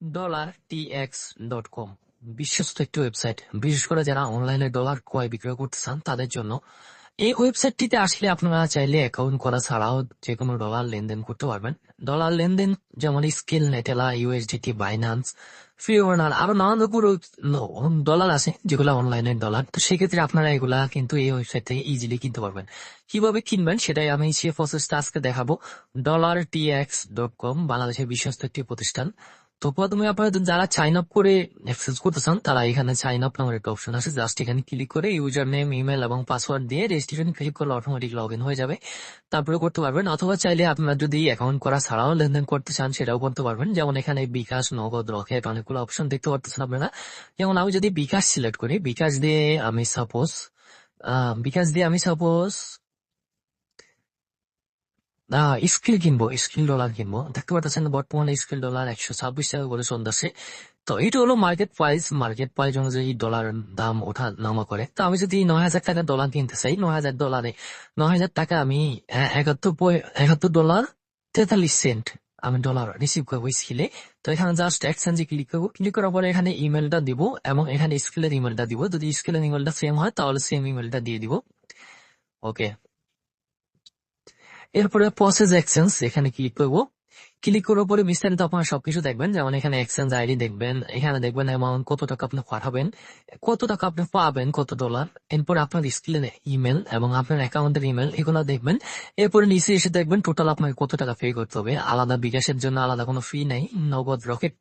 Dollar T X dot com বিশ্বস্ত একটি website. বিশেষ করে যারা অনলাইনে ডলার ক্রয় বিক্রয় করতে চান, তাদের জন্য এই ওয়েবসাইটটিতে আসলে আপনারা চাইলে অ্যাকাউন্ট করা ছাড়াও যে কোনো ডলার লেনদেন করতে পারবেন। ডলার লেনদেন যেমন স্কিল নেটেলা ইউএসডিটি বাইন্যান্স ফিওনার আরও নানান রকম ডলার আছে, যেগুলো অনলাইনের ডলার তো সেক্ষেত্রে আপনারা এগুলা কিন্তু এই ওয়েবসাইট থেকে ইজিলি কিনতে পারবেন। কীভাবে কিনবেন সেটাই আমি সে প্রসেসটা আজকে দেখাবো। Dollar T X dot com বাংলাদেশের বিশ্বস্ত একটি প্রতিষ্ঠান। তো প্রথমে আপনারা যারা সাইন আপ করে অ্যাক্সেস করতে চান তারা এখানে সাইন আপ নামের একটা অপশন আছে। জাস্ট এখানে ক্লিক করে ইউজার নেম ইমেল এবং পাসওয়ার্ড দিয়ে রেজিস্ট্রেশন ক্লিক করলে অটোমেটিক লগ ইন হয়ে যাবে। তারপরে করতে পারবেন, অথবা চাইলে আপনার যদি অ্যাকাউন্ট করা ছাড়াও লেনদেন করতে চান, সেটাও করতে পারবেন। যেমন এখানে বিকাশ, নগদ, রকেট অনেকগুলো অপশন দেখতে পারতেছেন আপনারা। যেমন আমি যদি বিকাশ সিলেক্ট করি, বিকাশ দিয়ে আমি সাপোজ বিকাশ দিয়ে আমি সাপোজ স্কিল কিনবো স্কিল ডলার কিনবো দেখতে পাচ্ছেন বর্তমানে স্কিল ডলার একশো ছাব্বিশ টাকা করে চলতেছে তো এটা হলো মার্কেট প্রাইস মার্কেট প্রাইস অনুযায়ী ডলার দাম ওঠা নামা করে তো আমি যদি নয় হাজার টাকা ডলার কিনতে চাই নয় হাজার ডলারে নয় হাজার টাকা আমি একাত্তর একাত্তর ডলার তেতাল্লিশ সেন্ট আমি ডলার রিসিভ করব স্কিলে তো এখানে জাস্ট এক্সচেঞ্জে ক্লিক করব ক্লিক করার পরে এখানে ইমেলটা দিব এবং এখানে স্কিলের ইমেলটা দিব যদি স্কিলের ইমেলটা সেম হয় তাহলে সেম ইমেলটা দিয়ে দিব ওকে এরপরে প্রসেস এক্সচেঞ্জ এখানে ক্লিক করব? ক্লিক করার পরে বিস্তারিত আপনারা সবকিছু দেখবেন, যেমন এখানে এক্সচেঞ্জ আইডি দেখবেন, এখানে দেখবেন অ্যামাউন্ট কত টাকা আপনি পাঠাবেন কত টাকা আপনি পাবেন, কত ডলার এরপর আপনার স্কিলের ইমেল এবং আপনার অ্যাকাউন্টের ইমেল এগুলো দেখবেন, এরপরে নিচে এসে দেখবেন টোটাল আপনাকে কত টাকা পে করতে হবে, আলাদা বিকাশের জন্য আলাদা কোনো ফি নেই, নগদ রকেট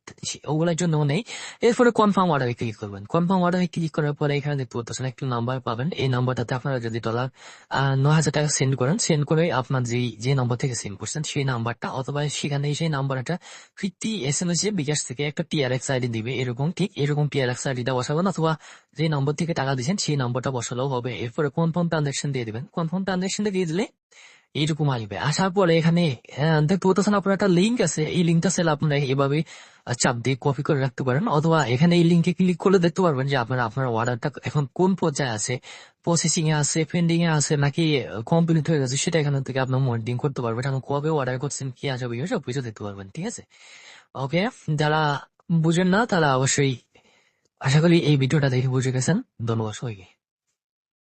ওগুলোর জন্য নেই, এরপরে কনফার্ম অর্ডারে ক্লিক করবেন কনফার্ম অর্ডারে ক্লিক করার পরে এখানে দেখতে পাচ্ছেন একটা নাম্বার পাবেন, এই নাম্বারটাতে আপনারা যদি ডলার নয় হাজার টাকা সেন্ড করেন সেন্ড করে আপনার যে যে নম্বর থেকে সেন্ড করছেন, সেই নাম্বারটা অথবা সেখানে সেই নাম্বারটা fifty S M A bKash থেকে একটা টিআরএক্স আইডি দিবে এরকম ঠিক? এরকম টিআরএক্স আইডিটা বসাবেন অথবা যে নম্বর থেকে টাকা দিচ্ছেন সেই নম্বরটা বসালেও হবে। এরপরে কনফার্ম ট্রানজাকশন দিয়ে দিবেন? কনফার্ম ট্রানজাকশনটা দিয়ে দিলে এইরকম আসবে। আসার পরে এখানে আহ, দেখতে পাচ্ছেন আপনার একটা লিঙ্ক আছে। এই লিঙ্কটা সেল আপনারা এভাবে চাপ দিয়ে কপি করে রাখতে পারেন, অথবা এখানে এই লিঙ্কে ক্লিক করলে দেখতে পারবেন যে আপনার আপনার অর্ডারটা এখন কোন পর্যায়ে আছে? প্রসেসিং এ আছে পেন্ডিং এ আছে, নাকি কমপ্লিট হয়ে গেছে, সেটা এখান থেকে আপনার মনিটরিং করতে পারবেন। এখন কবে অর্ডার করছেন, কি আসবে সব কিছু দেখতে পারবেন, ঠিক আছে? ওকে যারা বুঝেন না, তারা অবশ্যই আশা করি এই ভিডিওটা দেখে বুঝে গেছেন। ধন্যবাদ সবাইকে।